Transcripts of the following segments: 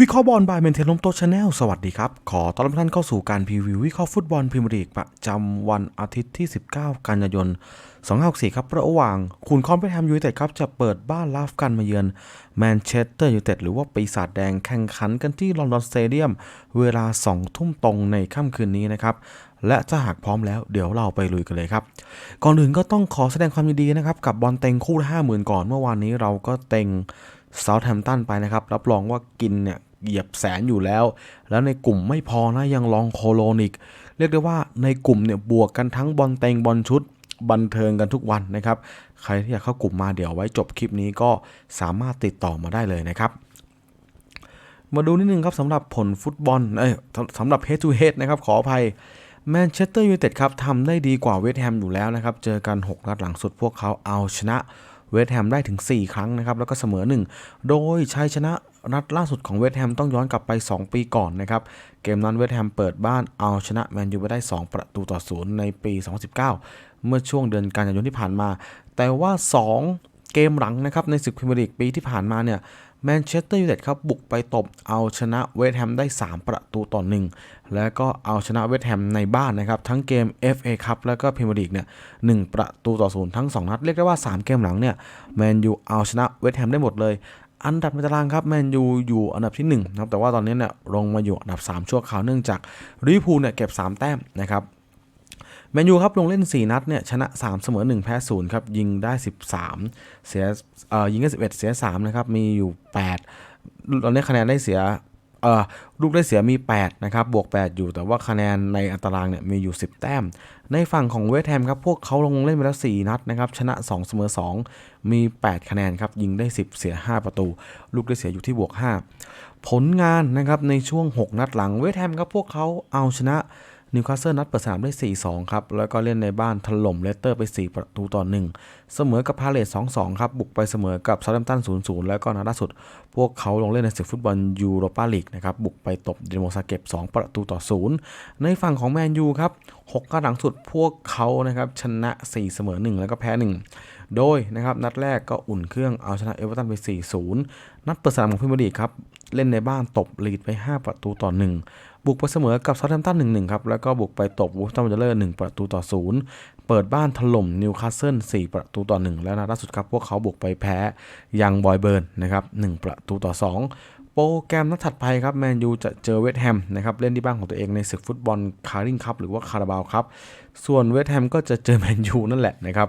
วิเคราะห์บอลบายเมนเทนลมโตชาแนลสวัสดีครับ ขอต้อนรับท่านเข้าสู่การพรีวิววิเคราะห์ฟุตบอลพรีเมียร์ลีกประจำวันอาทิตย์ที่ 19 กันยายน 2564 ครับระหว่างคุณคอนเวสต์แฮมยูไนเต็ดครับ จะเปิดบ้านลาฟกันมาเยือนแมนเชสเตอร์ยูไนเต็ดหรือว่าปีศาจแดงแข่งขันกันที่ลอนดอนสเตเดียม เวลา 2 ทุ่มตรงในค่ำคืนนี้นะครับและถ้าหากพร้อมแล้วเดี๋ยวเราไปลุยกันเลยครับ ก่อนอื่นก็ต้องขอแสดงความยินดีนะครับกับบอลเต็งคู่ละห้าหมื่นก่อนเมื่อวานนี้เราก็เต็ง เซาท์แฮมป์ตันไปนะครับ รับรองว่ากินเนี่ยเหยียบแสนอยู่แล้ว แล้วในกลุ่มไม่พอนะยังลองโคโลนิก เรียกได้ว่าในกลุ่มเนี่ยบวกกันทั้งบอลเต็งบอลชุดบันเทิงกันทุกวันนะครับ ใครที่อยากเข้ากลุ่มมาเดี๋ยวไว้จบคลิปนี้ก็สามารถติดต่อมาได้เลยนะครับ มาดูนิดนึงครับสำหรับผลฟุตบอลเอ้ยสำสำหรับ head to head นะครับขออภัยแมนเชสเตอร์ยูไนเต็ดครับทำได้ดีกว่าเวสต์แฮมอยู่แล้วนะครับ เจอกัน 6 นัดหลังสุดพวกเขาเอาชนะ เวสต์แฮมได้ถึง 4 ครั้งนะครับ แล้วก็เสมอ 1 โดยชัยชนะนัดล่าสุดของเวสต์แฮมต้องย้อนกลับไป 2 ปีก่อนนะครับ เกมนั้นเวสต์แฮมเปิดบ้านเอาชนะแมนยูไปได้ 2 ประตูต่อศูนย์ในปี 2019 เมื่อช่วงเดือนกันยายนที่ผ่านมา แต่ว่า 2 เกมหลังนะครับในศึกพรีเมียร์ลีกปีที่ผ่านมาเนี่ย แมนเชสเตอร์ยูไนเต็ดครับบุกไปตบเอาชนะเวสต์แฮมได้ 3 ประตูต่อ1แล้วก็เอาชนะเวสต์แฮมในบ้านนะครับ ทั้งเกม FA คัพแล้วก็พรีเมียร์ลีกเนี่ยหประตูต่อศูนย์ทั้ง 2 นัด เรียกได้ว่า 3 เกมหลังเนี่ยแมนยูเอาชนะเวสต์แฮมได้หมดเลย อันดับในตารางครับแมนยูอยู่อันดับที่1นะครับแต่ว่าตอนนี้เนี่ยลงมาอยู่อันดับ 3 ชั่วคราวเนื่องจากลิเวอร์พูลเนี่ยเก็บ 3 แต้มนะครับ แมนยูครับลงเล่น 4 นัดเนี่ยชนะ 3 เสมอ 1 แพ้ 0 ครับ ยิงได้ 13 เสียเอ่อยิงได้ 11 เสีย 3 นะครับ มีอยู่ 8 ตอนนี้คะแนนได้เสียเอ่อลูกได้เสียมี 8 นะครับ บวก 8 อยู่แต่ว่าคะแนนในอัตารางเนี่ยมีอยู่ 10 แต้ม ในฝั่งของเวสต์แฮมครับ พวกเขาลงเล่นไปแล้ว 4 นัดนะครับ ชนะ 2 เสมอ 2 มี 8 คะแนนครับ ยิงได้ 10 เสีย 5 ประตู ลูกได้เสียอยู่ที่บวก 5 ผลงานนะครับในช่วง 6 นัดหลังเวสต์แฮมครับพวกเขาเอาชนะ นิวคาสเซิลนัดเปิดสนามได้ 4-2 ครับ แล้วก็เล่นในบ้านถล่มเลสเตอร์ไป 4 ประตูต่อ 1 เสมอกับพาเลต2-2 ครับ บุกไปเสมอกับซา u ์ h มตัน 0-0 แล้วก็นัดล่าสุด พวกเขาลงเล่นในศึกฟุตบอลยูโรปาลีกนะครับ บุกไปตบเดิโมซาเก็บ 2 ประตูต่อ 0 ในฝั่งของแมนยูครับ6นัดหลังสุดพวกเขานะครับชนะ 4 เสมอ 1 แล้วก็แพ้ 1 โดยนะครับนัดแรกก็อุ่นเครื่องเอาชนะเอเวอร์ตันไป 4-0 นัดเปิดสนามของพรีเมียร์ลีกครับเล่นในบ้านตบลีดไป 5 ประตูต่อ 1 บุกไปเสมอกับซา u ์ h มตัน1-1ครับ แล้วก็บุกไปตบวูฟตันวันเดอร์1ประตูต่อ0เปิดบ้านถล่มนิวคาสเซิล4ประตูต่อ1แล้วนัดล่าสุดครับ พวกเขาบุกไปแพ้ยังบอยเบิร์นนะครับ1ประตูต่อ2โปรแกรมนัดถัดไปครับแมนยูจะเจอเวสต์แฮมนะครับเล่นที่บ้านของตัวเองในศึกฟุตบอลคาริงคัพหรือว่าคาราบาวครับส่วนเวสต์แฮมก็จะเจอแมนยูนั่นแหละนะครับ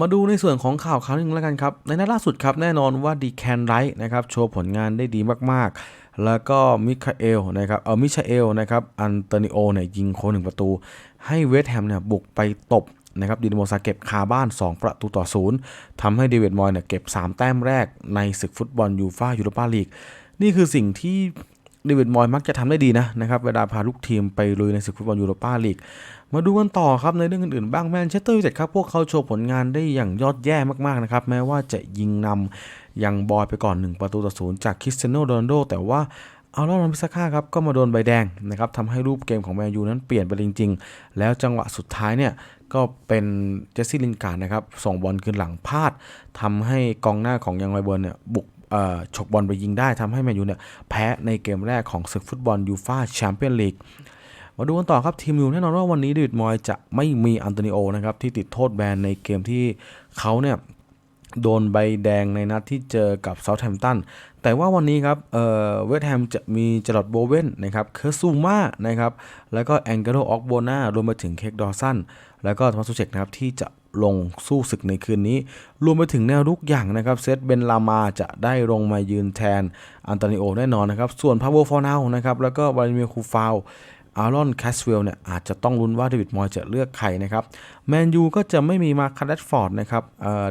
มาดูในส่วนของข่าวข่าวหนึงแล้วกันครับ ในนัดล่าสุดครับ แน่นอนว่าดีแคนไรท์นะครับ โชว์ผลงานได้ดีมาก ๆ แล้วก็มิคาเอลนะครับเออมิชาเอลนะครับอันโตนิโอเนี่ยยิงโค้หนึ่งประตู ให้เวสต์แฮมเนี่ยบุกไปตบนะครับดินโมซาเก็บคาบ้าน 2 ประตูต่อศูนย์ทำให้เดวิดมอยเนี่ยเก็บ 3 แต้มแรกในศึกฟุตบอลยูฟ่ายูโรปาลีก นี่คือสิ่งที่ เดวิดมอยมักจะทำได้ดีนะนะครับเวลาพาลูกทีมไปลุยในศึกฟุตบอลยูโรปาลีก มาดูกันต่อครับในเรื่องอื่นๆบ้างแมนเชสเตอร์ยูไนเต็ดครับพวกเขาโชว์ผลงานได้อย่างยอดแย่มากๆนะครับแม้ว่าจะยิงนำยังบอยไปก่อน 1 ประตูต่อศูนย์จากคริสเตียโนโรนัลโดแต่ว่าเอาลอนพิซาก้าครับก็มาโดนใบแดงนะครับทำให้รูปเกมของแมนยูนั้นเปลี่ยนไปจริง ๆ แล้วจังหวะสุดท้ายเนี่ยก็เป็นเจสซี่ลินการ์ดนะครับส่งบอลคืนหลังพลาดทำให้กองหน้าของยังไวเบิร์นเนี่ยบุก ฉกบอลไปยิงได้ทำให้แมนยูเนี่ยแพ้ในเกมแรกของศึกฟุตบอลยูฟ่าแชมเปี้ยนลีกมาดูกันต่อครับทีมยูแน่นอนว่าวันนี้เดวิดมอยจะไม่มีอันโตนิโอนะครับที่ติดโทษแบนในเกมที่เขาเนี่ย โดนใบแดงในนัดที่เจอกับเซาท์แฮมป์ตัน แต่ว่าวันนี้ครับเอ่อเวสต์แฮมจะมีจลอดโบเวนนะครับ เคอร์ซูมานะครับ แล้วก็แองเกโรออกโบนารวมไปถึงเค้กดอสัน แล้วก็ทอมัสซูเชกนะครับที่จะลงสู้ศึกในคืนนี้ รวมไปถึงแนวรุกอย่างนะครับ เซตเบนลามาจะได้ลงมายืนแทนอันโตนิโอแน่นอนนะครับ ส่วนพาโวฟอร์นาวนะครับ แล้วก็วลาดิเมียร์คูฟาว อารอนแคสเวลเนี่ยอาจจะต้องลุ้นว่าเดวิดมอยจะเลือกใครนะครับแมนยูก็จะไม่มีมาคาร์ดฟอร์ดนะครับ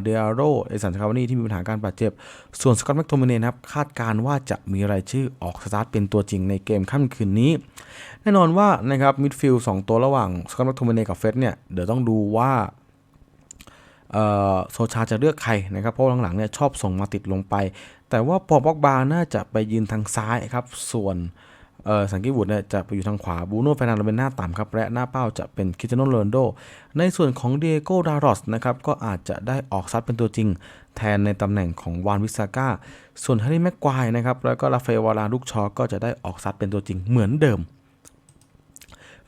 เดอโรเอสันคาวานีที่มีปัญหาการบาดเจ็บ ส่วนสกอตแม็กโทมินเนครับคาดการณ์ว่าจะมีรายชื่อออกสตาร์ทเป็นตัวจริงในเกมค่ำคืนนี้ แน่นอนว่านะครับมิดฟิลด์สองตัวระหว่างสกอตแม็กโทมินเนกับเฟสเนี่ยเดี๋ยวต้องดูว่าโซชาจะเลือกใครนะครับ เพราะหลังๆเนี่ยชอบส่งมาติดลงไป แต่ว่าปอบอกบาน่าจะไปยืนทางซ้ายครับ ส่วนเออสังกิวุฒิเนี่ยจะไปอยู่ทางขวาบูโน่เฟรนันโดเป็นหน้าต่ำครับและหน้าเป้าจะเป็นคริสเตียโนโรนโด ในส่วนของเดียโกดารอสนะครับก็อาจจะได้ออกซัดเป็นตัวจริง แทนในตำแหน่งของวานวิสาก้าส่วนแฮร์รี่แม็กควายนะครับแล้วก็ราฟาเอลวาลาลูกชอก็จะได้ออกซัดเป็นตัวจริงเหมือนเดิม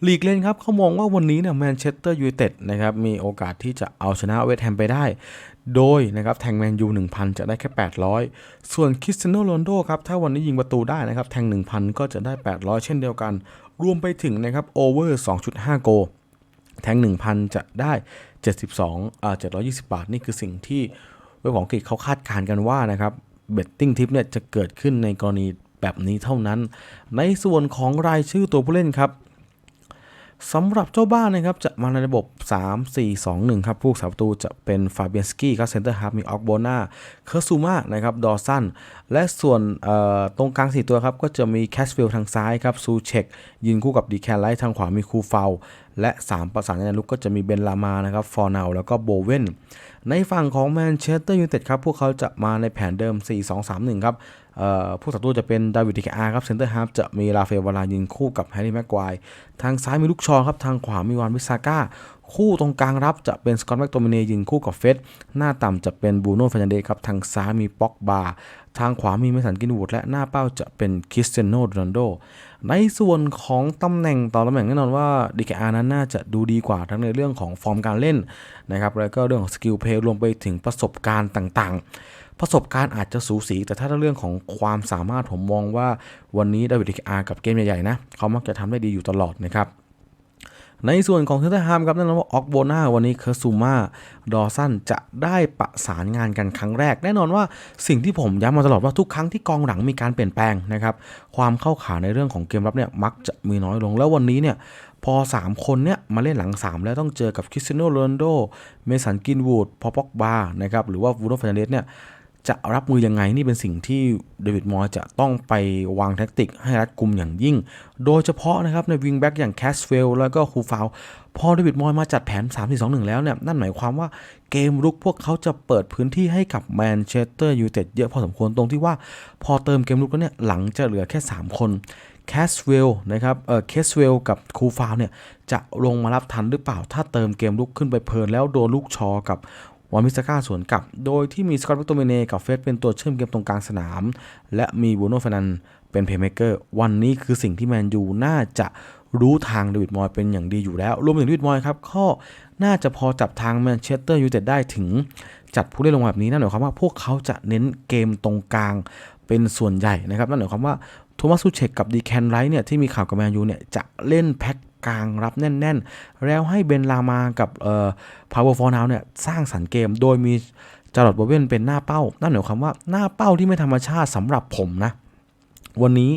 ลีกเลนครับเขามองว่าวันนี้เนี่ยแมนเชสเตอร์ยูไนเต็ดนะครับมีโอกาสที่จะเอาชนะเวสต์แฮมไปได้ โดยนะครับแทงแมนยู1,000 จะได้แค่ 800 ส่วนคริสเตียโนโรนโดครับถ้าวันนี้ยิงประตูได้นะครับแทง 1,000 ก็จะได้ 800 เช่นเดียวกัน รวมไปถึงนะครับโอเวอร์ 2.5 โก แทง 1,000 จะได้ 72อ่า720 บาท นี่คือสิ่งที่เว็บของอังกเขาคาดการณ์กันว่านะครับเบตติ้งทิปเนี่ยจะเกิดขึ้นในกรณีแบบนี้เท่านั้น ในส่วนของรายชื่อตัวผู้เล่นครับ สำหรับเจ้าบ้านนะครับจะมาในระบบ 3 4 2 1 ครับ ผู้สาประตูจะเป็นฟาเบียนสกี้ครับเซนเตอร์ฮาร์ฟมีออกโบนาเคอร์ซูมานะครับดอสันและส่วนตรงกลาง 4 ตัวครับ ก็จะมีแคสฟิลทางซ้ายครับซูเชกยืนคู่กับดีแคนไลท์ทางขวามีคูเฟลและ 3 ประสานงานลุกก็จะมีเบนลามานะครับฟอร์นาแล้วก็โบเวนในฝั่งของแมนเชสเตอร์ยูไนเต็ดครับ พวกเขาจะมาในแผนเดิม 4 2 3 1 ครับเอ่อผู้สัตว์จะเป็นดาวิดดิกอาร์ครับเซนเตอร์ฮาร์ฟจะมีราฟเอลวาลายิงคู่กับแฮร์รี่แม็กควาย ทางซ้ายมีลูกชอครับ ทางขวามีวานวิสาก้า คู่ตรงกลางรับจะเป็นสกอตแม็กโตมิเนยิงคู่กับเฟสหน้าต่ำจะเป็นบูโน่เฟรนันเดสครับทางซ้ายมีป็อกบาทางขวามีเมสันกินวูดและหน้าเป้าจะเป็นคริสเตียโนโรนัลโดในส่วนของตำแหน่งต่อตำแหน่งแน่นอนว่าดีกอานั้นน่าจะดูดีกว่าทั้งในเรื่องของฟอร์มการเล่นนะครับแล้วก็เรื่องของสกิลเพลย์รวมไปถึงประสบการณ์ต่างๆ ประสบการณ์อาจจะสูสี แต่ถ้าเรื่องของความสามารถผมมองว่าวันนี้ดาวิดดิกอาร์กับเกมใหญ่ๆนะเขามักจะทำได้ดีอยู่ตลอดนะครับ ในส่วนของเทนเตอร์ฮามครับแน่นอนว่าออกโบนาวันนี้เคอร์ซูมาดอสันจะได้ประสานงานกันครั้งแรก แน่นอนว่าสิ่งที่ผมย้ำมาตลอดว่าทุกครั้งที่กองหลังมีการเปลี่ยนแปลงนะครับความเข้าขาในเรื่องของเกมรับเนี่ยมักจะมีน้อยลงแล้ววันนี้เนี่ยพอ 3 คนเนี่ยมาเล่นหลัง 3 แล้วต้องเจอกับคริสเตียโนโรนโด เมสันกินวูด พอป็อกบานะครับหรือว่าวูโนฟรนเดสเนี่ย จะรับมือยังไงนี่เป็นสิ่งที่เดวิดมอยส์จะต้องไปวางแท็กติกให้รัดกุมอย่างยิ่ง โดยเฉพาะนะครับในวิงแบ็กอย่างแคสเวลแล้วก็คูฟาวพอเดวิดมอยส์มาจัดแผน 3 4 2 1 แล้วเนี่ยนั่นหมายความว่าเกมรุกพวกเขาจะเปิดพื้นที่ให้กับแมนเชสเตอร์ยูไนเต็ดเยอะพอสมควรตรงที่ว่าพอเติมเกมรุกแล้วเนี่ยหลังจะเหลือแค่ 3 คนแคสเวลนะครับ เออแคสเวลกับคูฟาวเนี่ย จะลงมารับทันหรือเปล่า ถ้าเติมเกมรุกขึ้นไปเพลินแล้วโดนลูกชอกับ วามิสก้าสวนกลับ โดยที่มีสกอตต์แมคโตมิเนกับเฟสเป็นตัวเชื่อมเกมตรงกลางสนาม และมีบูโน่ฟนันเป็นเพย์เมเกอร์วันนี้คือสิ่งที่แมนยูน่าจะรู้ทางเดวิดมอยเป็นอย่างดีอยู่แล้ว รวมถึงเดวิดมอยครับก็น่าจะพอจับทางแมนเชสเตอร์ยูไนเต็ดได้ถึงจัดผู้เล่นลงแบบนี้นั่นหมายความว่าพวกเขาจะเน้นเกมตรงกลางเป็นส่วนใหญ่นะครับนั่นหมายความว่าโทมัสซูเชกกับดีแคนไรท์เนี่ยที่มีข่าวกับแมนยูเนี่ยจะเล่นแพ็ค กลางรับแน่น ๆ แล้วให้เบนลามากับเอ่อพาวเวอร์ฟอร์นาวเนี่ยสร้างสรรค์เกม โดยมีจารอดบเวนเป็นหน้าเป้า นั่นหมายความว่าหน้าเป้าที่ไม่ธรรมชาติสำหรับผมนะ วันนี้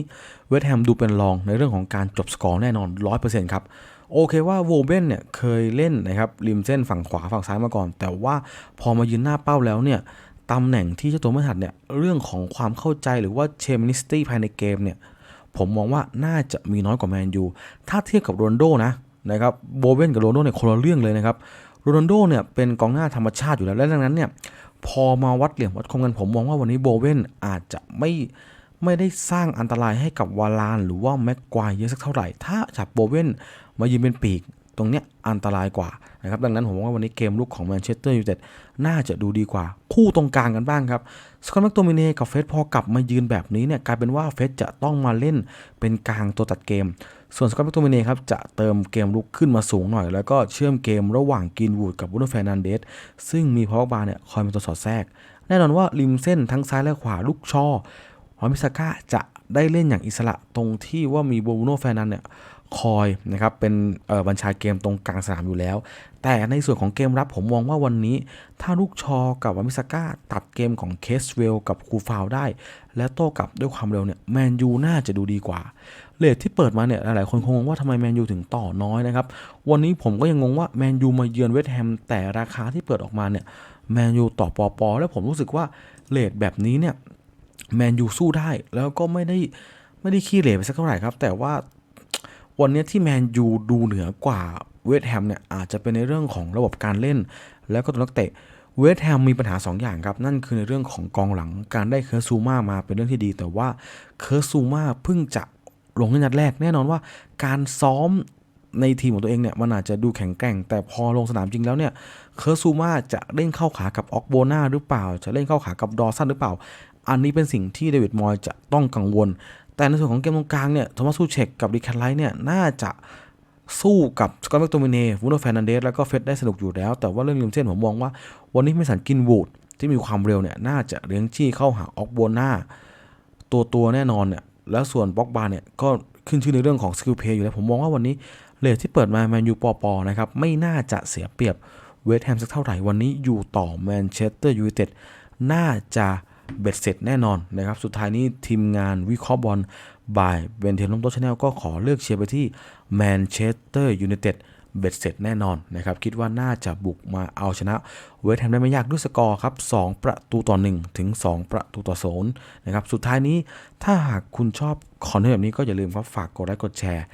เวสต์แฮมดูเป็นรองในเรื่องของการจบสกอร์แน่นอน 100%ครับโอเคว่าโวเบนเนี่ยเคยเล่นนะครับริมเส้นฝั่งขวาฝั่งซ้ายมาก่อน แต่ว่าพอมายืนหน้าเป้าแล้วเนี่ยตำแหน่งที่เจ้าตัวไม่ถัดเนี่ยเรื่องของความเข้าใจหรือว่าเชมินิสตี้ภายในเกมเนี่ย ผมมองว่าน่าจะมีน้อยกว่าแมนยูถ้าเทียบกับโรนโดนะนะครับโบเวนกับโรนโดเนี่ยคนละเรื่องเลยนะครับโรนโดเนี่ยเป็นกองหน้าธรรมชาติอยู่แล้วและดังนั้นเนี่ยพอมาวัดเหลี่ยมวัดคมกันผมมองว่าวันนี้โบเวนอาจจะไม่ไม่ได้สร้างอันตรายให้กับวาลาน หรือว่าแม็กควายเยอะสักเท่าไหร่ ถ้าจับโบเวนมายืนเป็นปีก รงเนี้ยอันตรายกว่านะครับดังนั้นผมว่าวันนี้เกมลุกของแมนเชสเตอร์ยูไนเต็ดน่าจะดูดีกว่า คู่ตรงกลางกันบ้างครับสกอตแม็กโตมิเนกับเฟสพอกลับมายืนแบบนี้เนี่ยกลายเป็นว่าเฟสจะต้องมาเล่นเป็นกลางตัวตัดเกม ส่วนสกอตแม็กโตมิเนครับจะเติมเกมลุกขึ้นมาสูงหน่อย แล้วก็เชื่อมเกมระหว่างกินวูดกับบูโนเฟรนันเดสซึ่งมีพาวบาเนี่ยคอยเป็นตัวสอดแทรก แน่นอนว่าริมเส้นทั้งซ้ายและขวาลูกช่อวามิสก้าจะได้เล่นอย่างอิสระตรงที่ว่ามีบูโนเฟรนันเนี่ย คอยนะครับเป็นบัญชาเกมตรงกลางสนามอยู่แล้ว แต่ในส่วนของเกมรับผมมองว่าวันนี้ ถ้าลูกชอกับวามิสก้าตัดเกมของเคสเวลกับคูฟาวได้ และโต้กลับด้วยความเร็วเนี่ยแมนยูน่าจะดูดีกว่าเลทที่เปิดมาเนี่ยหลายๆคนคงงงว่าทำไมแมนยูถึงต่อน้อยนะครับ วันนี้ผมก็ยังงงว่าแมนยูมาเยือนเวสต์แฮมแต่ราคาที่เปิดออกมาเนี่ยแมนยูต่อปอปอแล้วผมรู้สึกว่าเลทแบบนี้เนี่ยแมนยูสู้ได้แล้วก็ไม่ได้ไม่ได้ขี้เหร่ไปสักเท่าไหร่ครับ แต่ว่า วันนี้ที่แมนยูดูเหนือกว่าเวสต์แฮมเนี่ยอาจจะเป็นในเรื่องของระบบการเล่น แล้วก็ตัวนักเตะเวสต์แฮมมีปัญหา 2 อย่างครับ นั่นคือในเรื่องของกองหลังการได้เคอร์ซูมามาเป็นเรื่องที่ดี แต่ว่าเคอร์ซูมาเพิ่งจะลงในนัดแรกแน่นอนว่า การซ้อมในทีมของตัวเองเนี่ยมันอาจจะดูแข็งแกร่ง แต่พอลงสนามจริงแล้วเนี่ยเคอร์ซูมาจะเล่นเข้าขากับออกโบนาหรือเปล่า จะเล่นเข้าขากับดอร์สันหรือเปล่า อันนี้เป็นสิ่งที่เดวิดมอยจะต้องกังวล แต่ในส่วนของเกมตรงกลางเนี่ยโทมัสซูเชกกับดิแคนไลท์เนี่ยน่าจะสู้กับสกอตแมคโตมิเน่วูโนแฟร์นันเดสแล้วก็เฟดได้สนุกอยู่แล้ว แต่ว่าเรื่องริมเส้นผมมองว่า วันนี้ไม่สันกินวูดที่มีความเร็วเนี่ยน่าจะเลี้ยงจี้เข้าหาออกโบนาตัวตัวแน่นอนเนี่ยแล้วส่วนบ็อกบาร์เนี่ยก็ขึ้นชื่อในเรื่องของสกิลเพย์อยู่แล้ว ผมมองว่าวันนี้เลทที่เปิดมาแมนยูปอปอนะครับไม่น่าจะเสียเปรียบเวสต์แฮมสักเท่าไหร่วันนี้อยู่ต่อแมนเชสเตอร์ยูไนเต็ดน่าจะ เบ็ดเสร็จแน่นอนนะครับ สุดท้ายนี้ทีมงานวิเคราะห์บอลบายเบนเทนลมโตชาแนลก็ขอเลือกเชียร์ไปที่แมนเชสเตอร์ยูไนเต็ดเบ็ดเสร็จแน่นอนนะครับ คิดว่าน่าจะบุกมาเอาชนะเวสต์แฮมได้ไม่ยากด้วยสกอร์ครับ2ประตูต่อ 1 ถึง 2 ประตูต่อ0นะครับ สุดท้ายนี้ถ้าหากคุณชอบคอนเทนต์แบบนี้ก็อย่าลืมครับฝากกดไลค์กดแชร์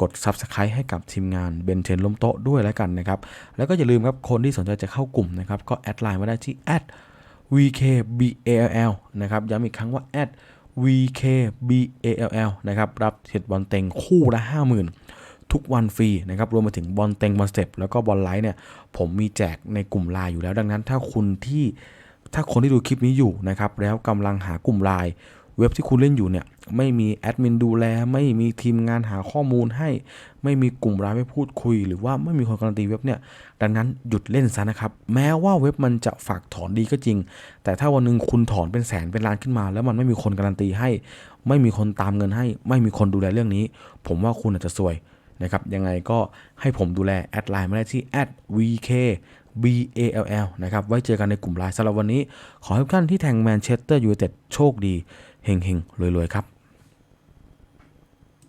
กด Subscribe ให้กับทีมงานเบนเทนล้มโต๊ะด้วยแล้วกันนะครับ แล้วก็อย่าลืมครับคนที่สนใจจะเข้ากลุ่มนะครับก็แอดไลน์มาได้ที่แอด @vkball นะครับย้ำอีกครั้งว่า @vkball นะครับรับเห็ดบอลเต็งคู่ละ 50,000 ทุกวันฟรีนะครับรวมไปถึงบอลเต็งบอลสเต็ปแล้วก็บอลไลท์เนี่ยผมมีแจกในกลุ่มไลน์อยู่แล้ว ดังนั้นถ้าคุณที่ถ้าคนที่ดูคลิปนี้อยู่นะครับแล้วกำลังหากลุ่มไลน์ เว็บที่คุณเล่นอยู่เนี่ยไม่มีแอดมินดูแล ไม่มีทีมงานหาข้อมูลให้ ไม่มีกลุ่มไลน์ไม่พูดคุย หรือว่าไม่มีคนการันตีเว็บเนี่ยดังนั้นหยุดเล่นซะนะครับ แม้ว่าเว็บมันจะฝากถอนดีก็จริง แต่ถ้าวันหนึ่งคุณถอนเป็นแสนเป็นล้านขึ้นมา แล้วมันไม่มีคนการันตีให้ ไม่มีคนตามเงินให้ ไม่มีคนดูแลเรื่องนี้ ผมว่าคุณอาจจะซวยนะครับยังไงก็ให้ผมดูแลแอดไลน์มาได้ที่ @vkball นะครับ ไว้เจอกันในกลุ่มไลน์สำหรับวันนี้ ขอให้ทุกท่านที่แทงแมนเชสเตอร์ยูไนเต็ดโชคดี เฮงๆรวยๆครับ